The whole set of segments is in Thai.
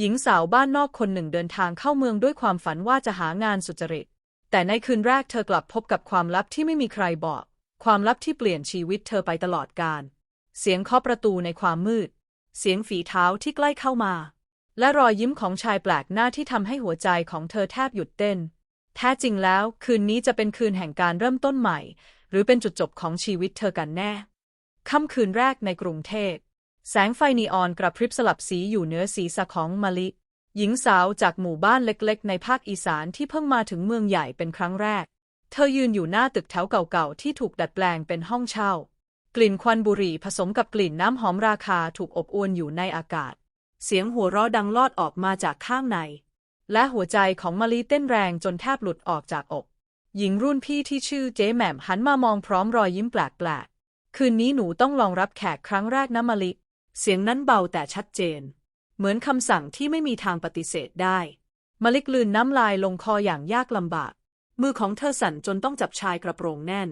หญิงสาวบ้านนอกคนหนึ่งเดินทางเข้าเมืองด้วยความฝันว่าจะหางานสุจริต แต่ในคืนแรกเธอกลับพบกับความลับที่ไม่มีใครบอก ความลับที่เปลี่ยนชีวิตเธอไปตลอดกาล เสียงเคาะประตูในความมืด เสียงฝีเท้าที่ใกล้เข้ามา และรอยยิ้มของชายแปลกหน้าที่ทำให้หัวใจของเธอแทบหยุดเต้น แท้จริงแล้วคืนนี้จะเป็นคืนแห่งการเริ่มต้นใหม่ หรือเป็นจุดจบของชีวิตเธอกันแน่ ค่ำคืนแรกในกรุงเทพ แสงไฟนีออนกระพริบสลับสีอยู่เหนือศีรษะของมะลิ หญิงสาวจากหมู่บ้านเล็กๆ ในภาคอีสานที่เพิ่งมาถึงเมืองใหญ่เป็นครั้งแรก เธอยืนอยู่หน้าตึกแถวเก่าๆ ที่ถูกดัดแปลงเป็นห้องเช่า กลิ่นควันบุหรี่ผสมกับกลิ่นน้ำหอมราคาถูกอบอวลอยู่ในอากาศ เสียงหัวเราะดังลอดออกมาจากข้างใน และหัวใจของมะลิเต้นแรงจนแทบหลุดออกจากอก หญิงรุ่นพี่ที่ชื่อเจ๊แหม่มหันมามองพร้อมรอยยิ้มแปลกๆคืนนี้หนูต้องลองรับแขกครั้งแรกนะมะลิ เสียงนั้นเบาแต่ชัดเจน เหมือนคำสั่งที่ไม่มีทางปฏิเสธได้ มลิกลืนน้ำลายลงคออย่างยากลำบาก มือของเธอสั่นจนต้องจับชายกระโปรงแน่น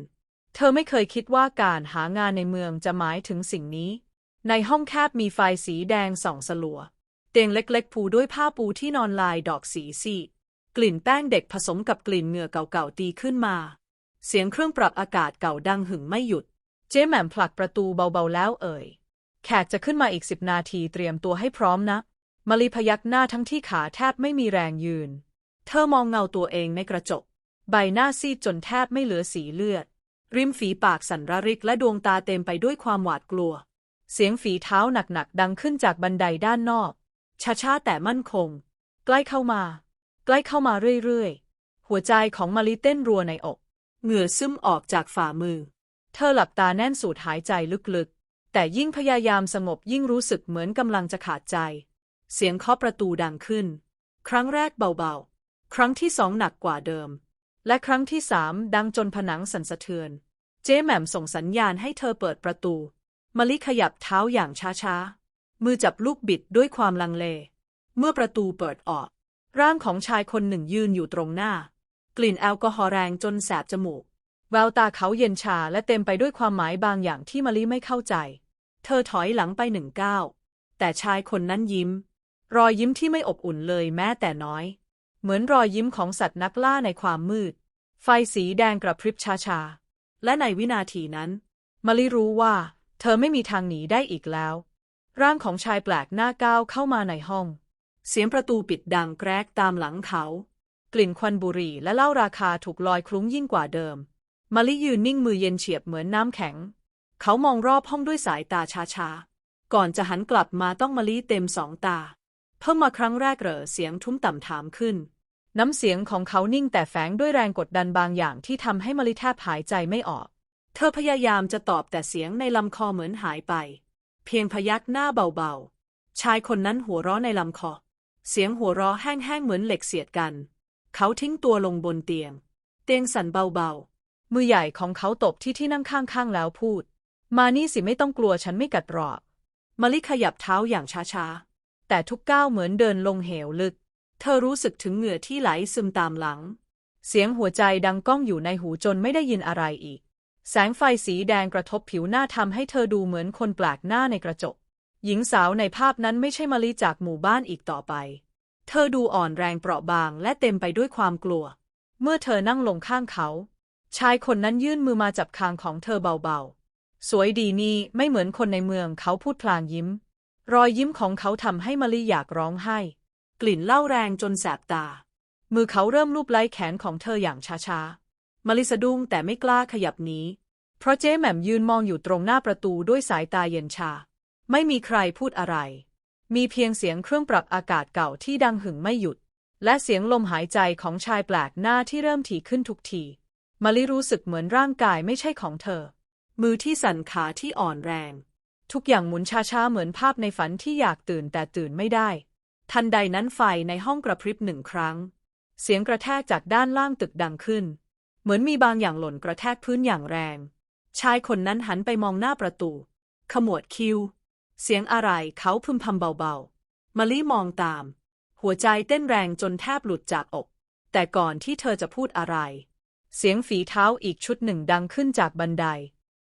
เธอไม่เคยคิดว่าการหางานในเมืองจะหมายถึงสิ่งนี้ ในห้องแคบมีไฟสีแดงส่องสลัว เตียงเล็กๆปูด้วยผ้าปูที่นอนลายดอกสีซีดกลิ่นแป้งเด็กผสมกับกลิ่นเหงื่อเก่าๆตีขึ้นมา เสียงเครื่องปรับอากาศเก่าดังหึ่งไม่หยุด เจ๊แหม่มผลักประตูเบาๆแล้วเอ่ย แขกจะขึ้นมาอีกสิบนาทีเตรียมตัวให้พร้อมนะมะลิพยักหน้าทั้งที่ขาแทบไม่มีแรงยืน เธอมองเงาตัวเองในกระจก ใบหน้าซีดจนแทบไม่เหลือสีเลือด ริมฝีปากสั่นระริกและดวงตาเต็มไปด้วยความหวาดกลัว เสียงฝีเท้าหนักๆดังขึ้นจากบันไดด้านนอก ช้าๆแต่มั่นคง ใกล้เข้ามา ใกล้เข้ามาเรื่อยๆ หัวใจของมะลิเต้นรัวในอก เหงื่อซึมออกจากฝ่ามือ เธอหลับตาแน่นสูดหายใจลึกๆ แต่ยิ่งพยายามสงบยิ่งรู้สึกเหมือนกำลังจะขาดใจ เสียงเคาะประตูดังขึ้น ครั้งแรกเบาๆ ครั้งที่สองหนักกว่าเดิม และครั้งที่สามดังจนผนังสั่นสะเทือน เจ๊แหม่มส่งสัญญาณให้เธอเปิดประตู มลิขยับเท้าอย่างช้าๆ มือจับลูกบิดด้วยความลังเล เมื่อประตูเปิดออก ร่างของชายคนหนึ่งยืนอยู่ตรงหน้า กลิ่นแอลกอฮอล์แรงจนแสบจมูกแววตาเขาเย็นชาและเต็มไปด้วยความหมายบางอย่างที่มลิไม่เข้าใจ เธอถอยหลังไปหนึ่งก้าว แต่ชายคนนั้นยิ้ม รอยยิ้มที่ไม่อบอุ่นเลยแม้แต่น้อย เหมือนรอยยิ้มของสัตว์นักล่าในความมืด ไฟสีแดงกระพริบช้าๆ และในวินาทีนั้นมะลิรู้ว่า เธอไม่มีทางหนีได้อีกแล้ว ร่างของชายแปลกหน้าก้าวเข้ามาในห้อง เสียงประตูปิดดังแกรกตามหลังเขา กลิ่นควันบุหรี่และเหล้าราคาถูกลอยคลุ้งยิ่งกว่าเดิมมะลิยืนนิ่งมือเย็นเฉียบเหมือนน้ำแข็ง เขามองรอบห้องด้วยสายตาช้าๆ ก่อนจะหันกลับมาต้องมะลิเต็มสองตา เพิ่งมาครั้งแรกเหรอเสียงทุ้มต่ำถามขึ้น น้ำเสียงของเขานิ่งแต่แฝงด้วยแรงกดดันบางอย่างที่ทำให้มะลิแทบหายใจไม่ออก เธอพยายามจะตอบแต่เสียงในลำคอเหมือนหายไป เพียงพยักหน้าเบาๆ ชายคนนั้นหัวเราะในลำคอ เสียงหัวเราะแห้งๆเหมือนเหล็กเสียดกัน เขาทิ้งตัวลงบนเตียง เตียงสั่นเบาๆ มือใหญ่ของเขาตบที่ที่นั่งข้างๆแล้วพูด มานี่สิไม่ต้องกลัวฉันไม่กัดหรอกมะลิขยับเท้าอย่างช้าๆ แต่ทุกก้าวเหมือนเดินลงเหวลึก เธอรู้สึกถึงเหงื่อที่ไหลซึมตามหลัง เสียงหัวใจดังก้องอยู่ในหูจนไม่ได้ยินอะไรอีก แสงไฟสีแดงกระทบผิวหน้าทำให้เธอดูเหมือนคนแปลกหน้าในกระจก หญิงสาวในภาพนั้นไม่ใช่มะลิจากหมู่บ้านอีกต่อไป เธอดูอ่อนแรงเปราะบางและเต็มไปด้วยความกลัว เมื่อเธอนั่งลงข้างเขา ชายคนนั้นยื่นมือมาจับคางของเธอเบาๆ สวยดีนี่ไม่เหมือนคนในเมืองเขาพูดพลางยิ้ม รอยยิ้มของเขาทำให้มะลิอยากร้องไห้ กลิ่นเหล้าแรงจนแสบตา มือเขาเริ่มลูบไล้แขนของเธออย่างช้าๆมะลิสะดุ้งแต่ไม่กล้าขยับหนีเพราะเจ๊แหม่มยืนมองอยู่ตรงหน้าประตูด้วยสายตาเย็นชา ไม่มีใครพูดอะไร มีเพียงเสียงเครื่องปรับอากาศเก่าที่ดังหึ่งไม่หยุด และเสียงลมหายใจของชายแปลกหน้าที่เริ่มถี่ขึ้นทุกทีมะลิรู้สึกเหมือนร่างกายไม่ใช่ของเธอ มือที่สั่นขาที่อ่อนแรง ทุกอย่างหมุนช้าๆเหมือนภาพในฝันที่อยากตื่นแต่ตื่นไม่ได้ ทันใดนั้นไฟในห้องกระพริบหนึ่งครั้ง เสียงกระแทกจากด้านล่างตึกดังขึ้น เหมือนมีบางอย่างหล่นกระแทกพื้นอย่างแรง ชายคนนั้นหันไปมองหน้าประตู ขมวดคิ้ว เสียงอะไรเขาพึมพำเบาๆมะลิมองตาม หัวใจเต้นแรงจนแทบหลุดจากอก แต่ก่อนที่เธอจะพูดอะไร เสียงฝีเท้าอีกชุดหนึ่งดังขึ้นจากบันได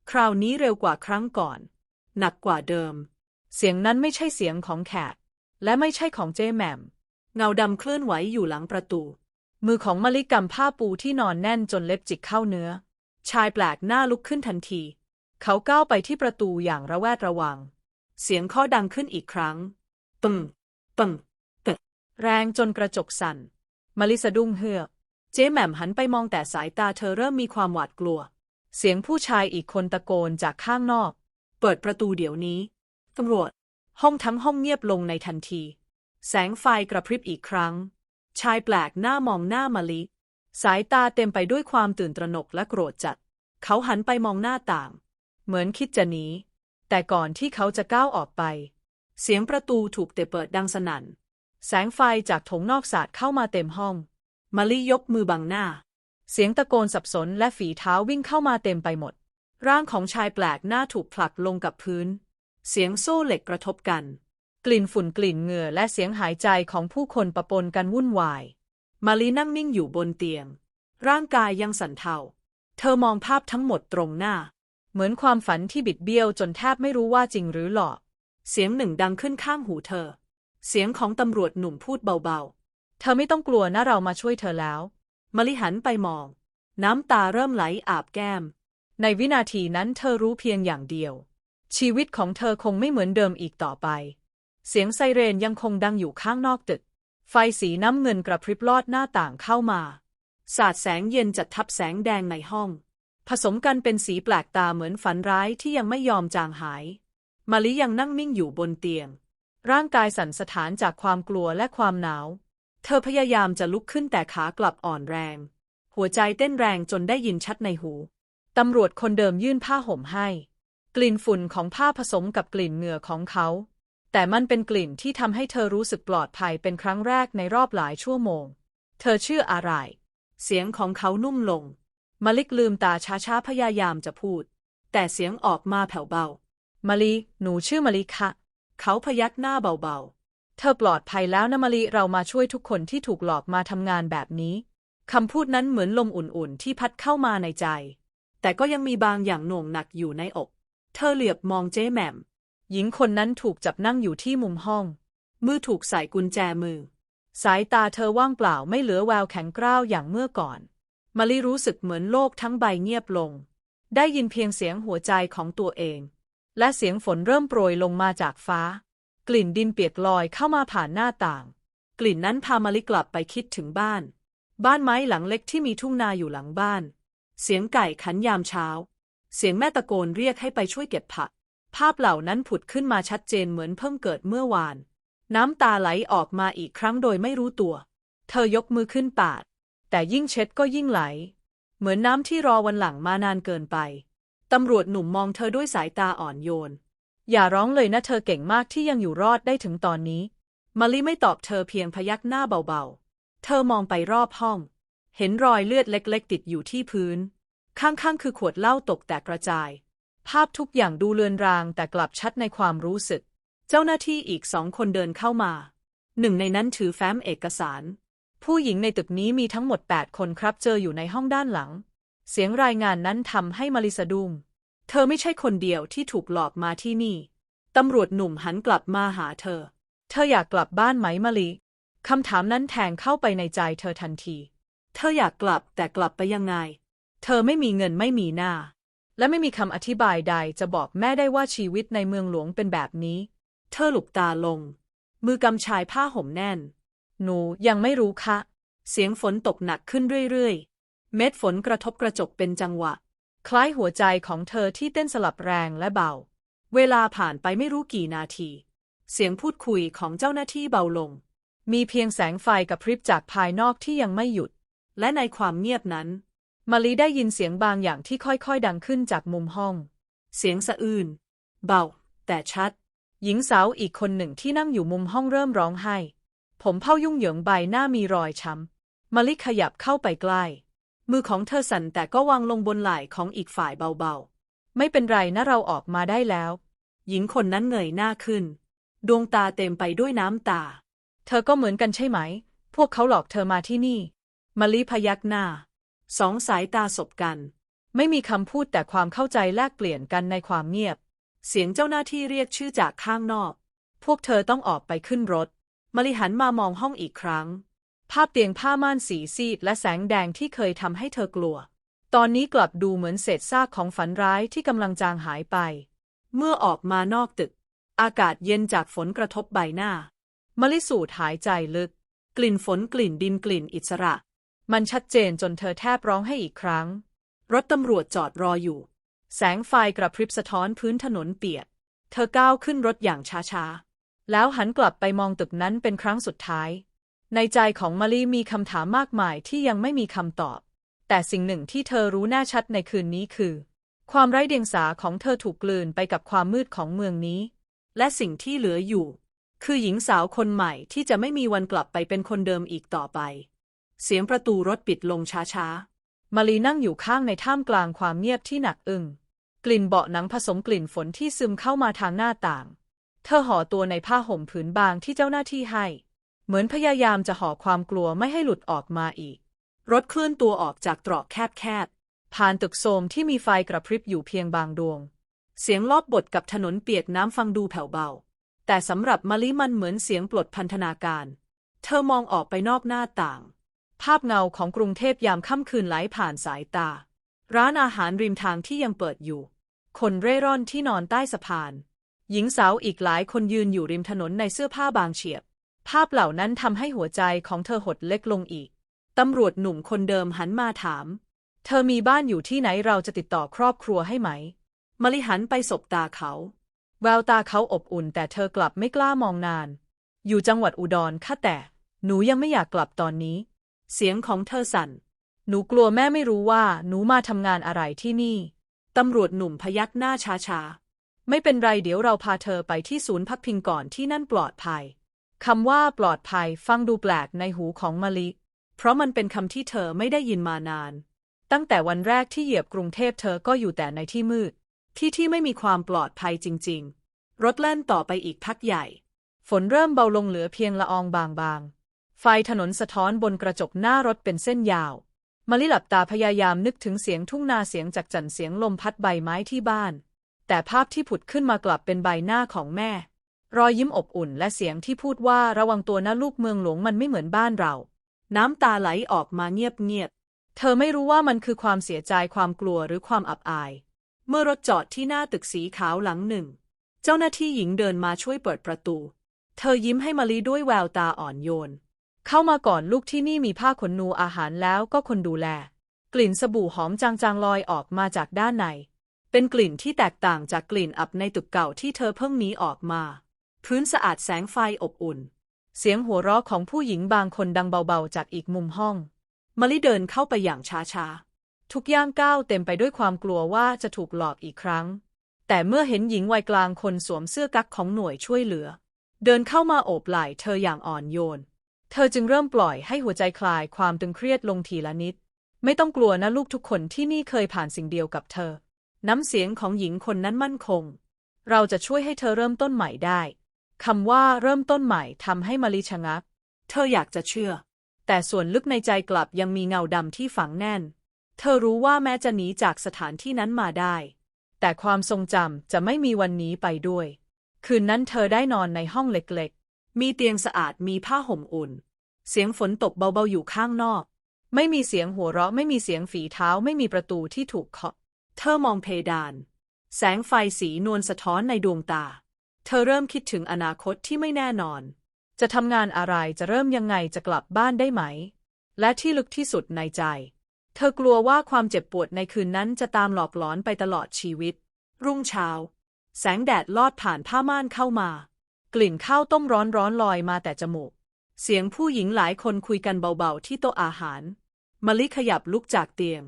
คราวนี้เร็วกว่าครั้งก่อน หนักกว่าเดิม เสียงนั้นไม่ใช่เสียงของแขก และไม่ใช่ของเจแมม เงาดำเคลื่อนไหวอยู่หลังประตู มือของมลิกำผ้าปูที่นอนแน่นจนเล็บจิกเข้าเนื้อ ชายแปลกหน้าลุกขึ้นทันที เขาก้าวไปที่ประตูอย่างระแวดระวัง เสียงเคาะดังขึ้นอีกครั้ง ปึ้งปึ้งตึกแรงจนกระจกสั่นมลิสะดุ้งเฮือก เจ๊แหม่มหันไปมองแต่สายตาเธอเริ่มมีความหวาดกลัว เสียงผู้ชายอีกคนตะโกนจากข้างนอก เปิดประตูเดี๋ยวนี้ ตำรวจ ห้องทั้งห้องเงียบลงในทันที แสงไฟกระพริบอีกครั้ง ชายแปลกหน้ามองหน้ามะลิ สายตาเต็มไปด้วยความตื่นตระหนกและโกรธจัด เขาหันไปมองหน้าต่าง เหมือนคิดจะหนี แต่ก่อนที่เขาจะก้าวออกไป เสียงประตูถูกเตะเปิดดังสนั่น แสงไฟจากถงนอกสาดเข้ามาเต็มห้องมะลิยกมือบังหน้า เสียงตะโกนสับสนและฝีเท้าวิ่งเข้ามาเต็มไปหมด ร่างของชายแปลกหน้าถูกผลักลงกับพื้น เสียงโซ่เหล็กกระทบกัน กลิ่นฝุ่นกลิ่นเหงื่อและเสียงหายใจของผู้คนปะปนกันวุ่นวาย มาลีนั่งนิ่งอยู่บนเตียง ร่างกายยังสั่นเทา เธอมองภาพทั้งหมดตรงหน้า เหมือนความฝันที่บิดเบี้ยวจนแทบไม่รู้ว่าจริงหรือหลอก เสียงหนึ่งดังขึ้นข้างหูเธอ เสียงของตำรวจหนุ่มพูดเบาๆ เธอไม่ต้องกลัวนะเรามาช่วยเธอแล้ว มาลิหันไปมอง น้ำตาเริ่มไหลอาบแก้ม ในวินาทีนั้นเธอรู้เพียงอย่างเดียว ชีวิตของเธอคงไม่เหมือนเดิมอีกต่อไป เสียงไซเรนยังคงดังอยู่ข้างนอกตึก ไฟสีน้ำเงินกระพริบลอดหน้าต่างเข้ามา สาดแสงเย็นจัดทับแสงแดงในห้อง ผสมกันเป็นสีแปลกตาเหมือนฝันร้ายที่ยังไม่ยอมจางหายมาลิยังนั่งนิ่งอยู่บนเตียง ร่างกายสั่นสะท้านจากความกลัวและความหนาว เธอพยายามจะลุกขึ้นแต่ขากลับอ่อนแรง หัวใจเต้นแรงจนได้ยินชัดในหู ตำรวจคนเดิมยื่นผ้าห่มให้ กลิ่นฝุ่นของผ้าผสมกับกลิ่นเหงื่อของเขา แต่มันเป็นกลิ่นที่ทำให้เธอรู้สึกปลอดภัยเป็นครั้งแรกในรอบหลายชั่วโมง เธอชื่ออะไร เสียงของเขานุ่มลง มาลิกลืมตาช้าพยายามจะพูด แต่เสียงออกมาแผ่วเบา มาลิหนูชื่อมาลิค่ะ เขาพยักหน้าเบา เธอปลอดภัยแล้วนะมาลิเรามาช่วยทุกคนที่ถูกหลอกมาทำงานแบบนี้ คำพูดนั้นเหมือนลมอุ่นๆ ที่พัดเข้ามาในใจ แต่ก็ยังมีบางอย่างหน่วงหนักอยู่ในอก เธอเหลียบมองเจ๊แหม่ม หญิงคนนั้นถูกจับนั่งอยู่ที่มุมห้อง มือถูกใส่กุญแจมือ สายตาเธอว่างเปล่าไม่เหลือแววแข็งกร้าวอย่างเมื่อก่อนมาลิรู้สึกเหมือนโลกทั้งใบเงียบลง ได้ยินเพียงเสียงหัวใจของตัวเอง และเสียงฝนเริ่มโปรยลงมาจากฟ้า กลิ่นดินเปียกลอยเข้ามาผ่านหน้าต่าง กลิ่นนั้นพามาลิกลับไปคิดถึงบ้าน บ้านไม้หลังเล็กที่มีทุ่งนาอยู่หลังบ้าน เสียงไก่ขันยามเช้า เสียงแม่ตะโกนเรียกให้ไปช่วยเก็บผัก ภาพเหล่านั้นผุดขึ้นมาชัดเจนเหมือนเพิ่งเกิดเมื่อวาน น้ำตาไหลออกมาอีกครั้งโดยไม่รู้ตัว เธอยกมือขึ้นปาด แต่ยิ่งเช็ดก็ยิ่งไหล เหมือนน้ำที่รอวันหลังมานานเกินไปตำรวจหนุ่มมองเธอด้วยสายตาอ่อนโยน อย่าร้องเลยนะเธอเก่งมากที่ยังอยู่รอดได้ถึงตอนนี้ มาลิไม่ตอบเธอเพียงพยักหน้าเบาๆ เธอมองไปรอบห้อง เห็นรอยเลือดเล็กๆ ติดอยู่ที่พื้น ข้างๆ คือขวดเหล้าตกแตกกระจาย ภาพทุกอย่างดูเลือนรางแต่กลับชัดในความรู้สึก เจ้าหน้าที่อีกสองคนเดินเข้ามา หนึ่งในนั้นถือแฟ้มเอกสาร ผู้หญิงในตึกนี้มีทั้งหมด 8 คนครับเจออยู่ในห้องด้านหลัง เสียงรายงานนั้นทำให้มาริสะดุ้ง เธอไม่ใช่คนเดียวที่ถูกหลอกมาที่นี่ ตำรวจหนุ่มหันกลับมาหาเธอ เธออยากกลับบ้านไหมมาลิ คำถามนั้นแทงเข้าไปในใจเธอทันที เธออยากกลับแต่กลับไปยังไง เธอไม่มีเงินไม่มีหน้า และไม่มีคำอธิบายใดจะบอกแม่ได้ว่าชีวิตในเมืองหลวงเป็นแบบนี้ เธอหลุบตาลง มือกำชายผ้าห่มแน่น หนูยังไม่รู้ค่ะเสียงฝนตกหนักขึ้นเรื่อยๆ เม็ดฝนกระทบกระจกเป็นจังหวะ คล้ายหัวใจของเธอที่เต้นสลับแรงและเบา เวลาผ่านไปไม่รู้กี่นาที เสียงพูดคุยของเจ้าหน้าที่เบาลง มีเพียงแสงไฟกับพริบจากภายนอกที่ยังไม่หยุด และในความเงียบนั้น มาลีได้ยินเสียงบางอย่างที่ค่อยๆ ดังขึ้นจากมุมห้อง เสียงสะอื้นเบา แต่ชัด หญิงสาวอีกคนหนึ่งที่นั่งอยู่มุมห้องเริ่มร้องไห้ ผมเผ้ายุ่งเหยิงใบหน้ามีรอยช้ำมาลิขยับเข้าไปใกล้ มือของเธอสั่นแต่ก็วางลงบนไหล่ของอีกฝ่ายเบาๆ ไม่เป็นไรนะเราออกมาได้แล้ว หญิงคนนั้นเงยหน้าขึ้น ดวงตาเต็มไปด้วยน้ำตา เธอก็เหมือนกันใช่ไหม พวกเขาหลอกเธอมาที่นี่มาลิพยักหน้า สองสายตาสบกัน ไม่มีคำพูดแต่ความเข้าใจแลกเปลี่ยนกันในความเงียบ เสียงเจ้าหน้าที่เรียกชื่อจากข้างนอก พวกเธอต้องออกไปขึ้นรถมะลิหันมามองห้องอีกครั้ง ภาพเตียงผ้าม่านสีซีดและแสงแดงที่เคยทำให้เธอกลัว ตอนนี้กลับดูเหมือนเศษซากของฝันร้ายที่กำลังจางหายไป เมื่อออกมานอกตึก อากาศเย็นจากฝนกระทบใบหน้ามลิสูดหายใจลึก กลิ่นฝนกลิ่นดินกลิ่นอิสระ มันชัดเจนจนเธอแทบร้องให้อีกครั้ง รถตำรวจจอดรออยู่ แสงไฟกระพริบสะท้อนพื้นถนนเปียก เธอก้าวขึ้นรถอย่างช้าๆ แล้วหันกลับไปมองตึกนั้นเป็นครั้งสุดท้าย ในใจของมะลิมีคำถามมากมายที่ยังไม่มีคำตอบ แต่สิ่งหนึ่งที่เธอรู้แน่ชัดในคืนนี้คือ ความไร้เดียงสาของเธอถูกกลืนไปกับความมืดของเมืองนี้ และสิ่งที่เหลืออยู่ คือหญิงสาวคนใหม่ที่จะไม่มีวันกลับไปเป็นคนเดิมอีกต่อไป เสียงประตูรถปิดลงช้าๆ มาลีนั่งอยู่ข้างในท่ามกลางความเงียบที่หนักอึ้งกลิ่นเบาะหนังผสมกลิ่นฝนที่ซึมเข้ามาทางหน้าต่าง เธอห่อตัวในผ้าห่มผืนบางที่เจ้าหน้าที่ให้ เหมือนพยายามจะห่อความกลัวไม่ให้หลุดออกมาอีก รถเคลื่อนตัวออกจากตรอกแคบๆ ผ่านตึกโทมที่มีไฟกระพริบอยู่เพียงบางดวง เสียงลอบบทกับถนนเปียกน้ำฟังดูแผ่วเบา แต่สำหรับมะลิมันเหมือนเสียงปลดพันธนาการ เธอมองออกไปนอกหน้าต่าง ภาพเงาของกรุงเทพยามค่ำคืนไหลผ่านสายตา ร้านอาหารริมทางที่ยังเปิดอยู่ คนเร่ร่อนที่นอนใต้สะพาน หญิงสาวอีกหลายคนยืนอยู่ริมถนนในเสื้อผ้าบางเฉียบ ภาพเหล่านั้นทำให้หัวใจของเธอหดเล็กลงอีก ตำรวจหนุ่มคนเดิมหันมาถาม เธอมีบ้านอยู่ที่ไหนเราจะติดต่อครอบครัวให้ไหมมะลิหันไปสบตาเขา แววตาเขาอบอุ่นแต่เธอกลับไม่กล้ามองนาน อยู่จังหวัดอุดรค่ะแต่ หนูยังไม่อยากกลับตอนนี้ เสียงของเธอสั่น หนูกลัวแม่ไม่รู้ว่าหนูมาทำงานอะไรที่นี่ ตำรวจหนุ่มพยักหน้าช้าๆ ไม่เป็นไรเดี๋ยวเราพาเธอไปที่ศูนย์พักพิงก่อนที่นั่นปลอดภัย คำว่าปลอดภัยฟังดูแปลกในหูของมะลิ เพราะมันเป็นคำที่เธอไม่ได้ยินมานาน ตั้งแต่วันแรกที่เหยียบกรุงเทพเธอก็อยู่แต่ในที่มืด ที่ที่ไม่มีความปลอดภัยจริง ๆ รถแล่นต่อไปอีกพักใหญ่ ฝนเริ่มเบาลงเหลือเพียงละอองบางๆ ไฟถนนสะท้อนบนกระจกหน้ารถเป็นเส้นยาวมะลิหลับตาพยายามนึกถึงเสียงทุ่งนาเสียงจากจันเสียงลมพัดใบไม้ที่บ้าน แต่ภาพที่ผุดขึ้นมากลับเป็นใบหน้าของแม่ รอยยิ้มอบอุ่นและเสียงที่พูดว่าระวังตัวนะลูกเมืองหลวงมันไม่เหมือนบ้านเรา น้ำตาไหลออกมาเงียบๆ เธอไม่รู้ว่ามันคือความเสียใจความกลัวหรือความอับอาย เมื่อรถจอดที่หน้าตึกสีขาวหลังหนึ่ง เจ้าหน้าที่หญิงเดินมาช่วยเปิดประตู เธอยิ้มให้มะลิด้วยแววตาอ่อนโยน เข้ามาก่อนลูกที่นี่มีผ้าขนนูอาหารแล้วก็คนดูแล กลิ่นสบู่หอมจางๆลอยออกมาจากด้านใน เป็นกลิ่นที่แตกต่างจากกลิ่นอับในตึกเก่าที่เธอเพิ่งหนีออกมา พื้นสะอาดแสงไฟอบอุ่น เสียงหัวเราะของผู้หญิงบางคนดังเบาๆ จากอีกมุมห้องมลิเดินเข้าไปอย่างช้าๆ ทุกย่างก้าวเต็มไปด้วยความกลัวว่าจะถูกหลอกอีกครั้ง แต่เมื่อเห็นหญิงวัยกลางคนสวมเสื้อกั๊กของหน่วยช่วยเหลือ เดินเข้ามาโอบไหล่เธออย่างอ่อนโยน เธอจึงเริ่มปล่อยให้หัวใจคลายความตึงเครียดลงทีละนิด ไม่ต้องกลัวนะลูกทุกคนที่นี่เคยผ่านสิ่งเดียวกับเธอ น้ำเสียงของหญิงคนนั้นมั่นคง เราจะช่วยให้เธอเริ่มต้นใหม่ได้ คำว่าเริ่มต้นใหม่ทำให้มาริชะงัก เธออยากจะเชื่อ แต่ส่วนลึกในใจกลับยังมีเงาดำที่ฝังแน่น เธอรู้ว่าแม้จะหนีจากสถานที่นั้นมาได้ แต่ความทรงจำจะไม่มีวันนี้ไปด้วย คืนนั้นเธอได้นอนในห้องเล็กๆ มีเตียงสะอาดมีผ้าห่มอุ่น เสียงฝนตกเบาๆอยู่ข้างนอก ไม่มีเสียงหัวเราะไม่มีเสียงฝีเท้าไม่มีประตูที่ถูกเคาะ เธอมองเพดาน แสงไฟสีนวลสะท้อนในดวงตา เธอเริ่มคิดถึงอนาคตที่ไม่แน่นอน จะทำงานอะไรจะเริ่มยังไงจะกลับบ้านได้ไหม และที่ลึกที่สุดในใจ เธอกลัวว่าความเจ็บปวดในคืนนั้นจะตามหลอกหลอนไปตลอดชีวิต รุ่งเช้า แสงแดดลอดผ่านผ้าม่านเข้ามา กลิ่นข้าวต้มร้อนร้อนๆลอยมาแต่จมูก เสียงผู้หญิงหลายคนคุยกันเบาๆที่โต๊ะอาหารมะลิขยับลุกจากเตียง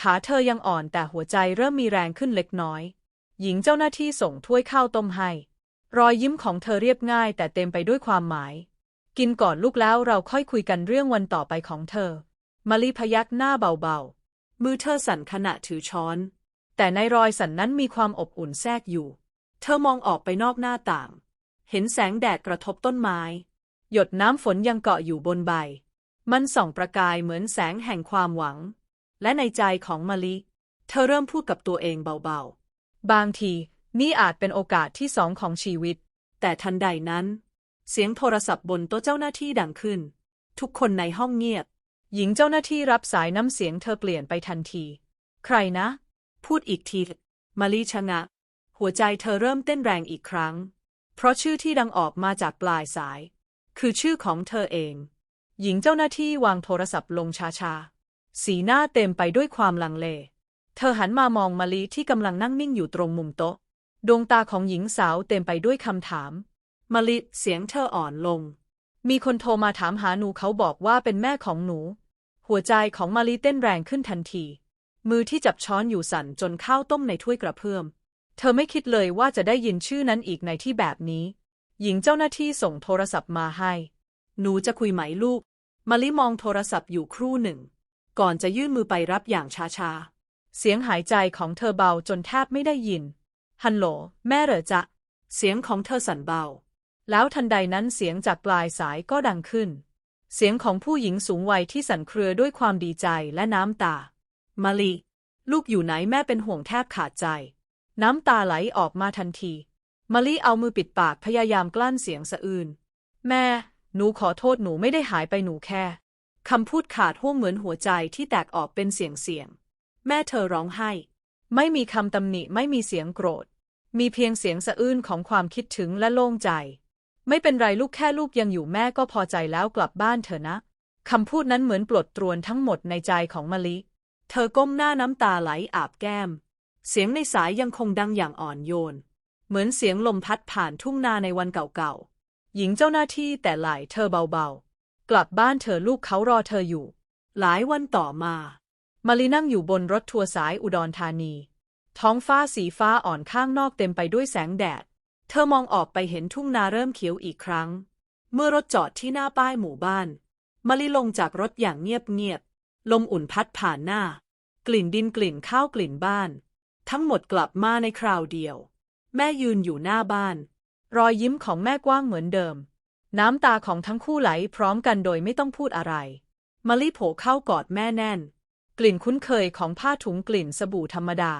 ขาเธอยังอ่อนแต่หัวใจเริ่มมีแรงขึ้นเล็กน้อย หญิงเจ้าหน้าที่ส่งถ้วยข้าวต้มให้ รอยยิ้มของเธอเรียบง่ายแต่เต็มไปด้วยความหมาย กินก่อนลูกแล้วเราค่อยคุยกันเรื่องวันต่อไปของเธอมะลิพยักหน้าเบาๆ มือเธอสั่นขณะถือช้อน แต่ในรอยสั่นนั้นมีความอบอุ่นแทรกอยู่ เธอมองออกไปนอกหน้าต่าง เห็นแสงแดดกระทบต้นไม้ หยดน้ำฝนยังเกาะอยู่บนใบ มันส่องประกายเหมือนแสงแห่งความหวัง และในใจของมะลิเธอเริ่มพูดกับตัวเองเบาๆ บางที นี่อาจเป็นโอกาสที่สองของชีวิต แต่ทันใดนั้น เสียงโทรศัพท์บนโต๊ะเจ้าหน้าที่ดังขึ้น ทุกคนในห้องเงียบ หญิงเจ้าหน้าที่รับสายน้ำเสียงเธอเปลี่ยนไปทันที ใครนะ พูดอีกทีมาลีชะงะ หัวใจเธอเริ่มเต้นแรงอีกครั้ง เพราะชื่อที่ดังออกมาจากปลายสาย คือชื่อของเธอเอง หญิงเจ้าหน้าที่วางโทรศัพท์ลงช้าๆ สีหน้าเต็มไปด้วยความลังเล เธอหันมามองมาลีที่กำลังนั่งนิ่งอยู่ตรงมุมโต๊ะ ดวงตาของหญิงสาวเต็มไปด้วยคำถามมาลีเสียงเธออ่อนลง มีคนโทรมาถามหาหนูเขาบอกว่าเป็นแม่ของหนู หัวใจของมาลีเต้นแรงขึ้นทันที มือที่จับช้อนอยู่สั่นจนข้าวต้มในถ้วยกระเพื่อม เธอไม่คิดเลยว่าจะได้ยินชื่อนั้นอีกในที่แบบนี้ หญิงเจ้าหน้าที่ส่งโทรศัพท์มาให้ หนูจะคุยไหมลูกมาลีมองโทรศัพท์อยู่ครู่หนึ่ง ก่อนจะยื่นมือไปรับอย่างช้าเสียงหายใจของเธอเบาจนแทบไม่ได้ยิน ฮัลโหล แม่เหรอจ๊ะ เสียงของเธอสั่นเบา แล้วทันใดนั้นเสียงจากปลายสายก็ดังขึ้น เสียงของผู้หญิงสูงวัยที่สั่นเครือด้วยความดีใจและน้ำตา มาลีลูกอยู่ไหนแม่เป็นห่วงแทบขาดใจ น้ำตาไหลออกมาทันที มาลีเอามือปิดปากพยายามกลั้นเสียงสะอื้น แม่ หนูขอโทษหนูไม่ได้หายไปหนูแค่คำพูดขาดห่วงเหมือนหัวใจที่แตกออกเป็นเสียงเสียง แม่เธอร้องไห้ ไม่มีคำตำหนิไม่มีเสียงโกรธ มีเพียงเสียงสะอื้นของความคิดถึงและโล่งใจ ไม่เป็นไรลูกแค่ลูกยังอยู่แม่ก็พอใจแล้วกลับบ้านเถอะนะคำพูดนั้นเหมือนปลดตรวนทั้งหมดในใจของมะลิ เธอก้มหน้าน้ำตาไหลอาบแก้ม เสียงในสายยังคงดังอย่างอ่อนโยน เหมือนเสียงลมพัดผ่านทุ่งนาในวันเก่าๆ หญิงเจ้าหน้าที่แต่ไหลเธอเบาๆ กลับบ้านเธอลูกเขารอเธออยู่ หลายวันต่อมา มาลีนั่งอยู่บนรถทัวร์สายอุดรธานี ท้องฟ้าสีฟ้าอ่อนข้างนอกเต็มไปด้วยแสงแดด เธอมองออกไปเห็นทุ่งนาเริ่มเขียวอีกครั้ง เมื่อรถจอดที่หน้าป้ายหมู่บ้าน มาลีลงจากรถอย่างเงียบๆลมอุ่นพัดผ่านหน้า กลิ่นดินกลิ่นข้าวกลิ่นบ้าน ทั้งหมดกลับมาในคราวเดียว แม่ยืนอยู่หน้าบ้าน รอยยิ้มของแม่กว้างเหมือนเดิม น้ำตาของทั้งคู่ไหลพร้อมกันโดยไม่ต้องพูดอะไรมาลีโผเข้ากอดแม่แน่น กลิ่นคุ้นเคยของผ้าถุงกลิ่นสบู่ธรรมดา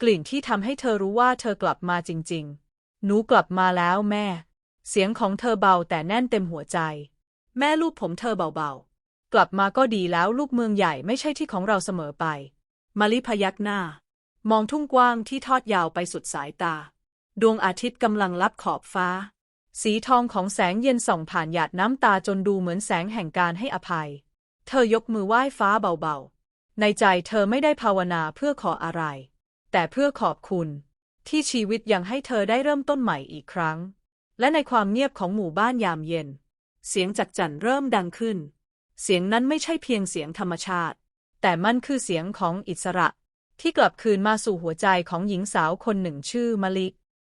กลิ่นที่ทำให้เธอรู้ว่าเธอกลับมาจริง ๆ หนูกลับมาแล้วแม่ เสียงของเธอเบาแต่แน่นเต็มหัวใจ แม่ลูบผมเธอเบาๆ กลับมาก็ดีแล้วลูกเมืองใหญ่ไม่ใช่ที่ของเราเสมอไป มาลีพยักหน้า มองทุ่งกว้างที่ทอดยาวไปสุดสายตา ดวงอาทิตย์กำลังลับขอบฟ้า สีทองของแสงเย็นส่องผ่านหยาดน้ำตาจนดูเหมือนแสงแห่งการให้อภัย เธอยกมือไหว้ฟ้าเบาๆ ในใจเธอไม่ได้ภาวนาเพื่อขออะไร แต่เพื่อขอบคุณ ที่ชีวิตยังให้เธอได้เริ่มต้นใหม่อีกครั้ง และในความเงียบของหมู่บ้านยามเย็น เสียงจักจั่นเริ่มดังขึ้น เสียงนั้นไม่ใช่เพียงเสียงธรรมชาติ แต่มันคือเสียงของอิสระ ที่กลับคืนมาสู่หัวใจของหญิงสาวคนหนึ่งชื่อมะลิก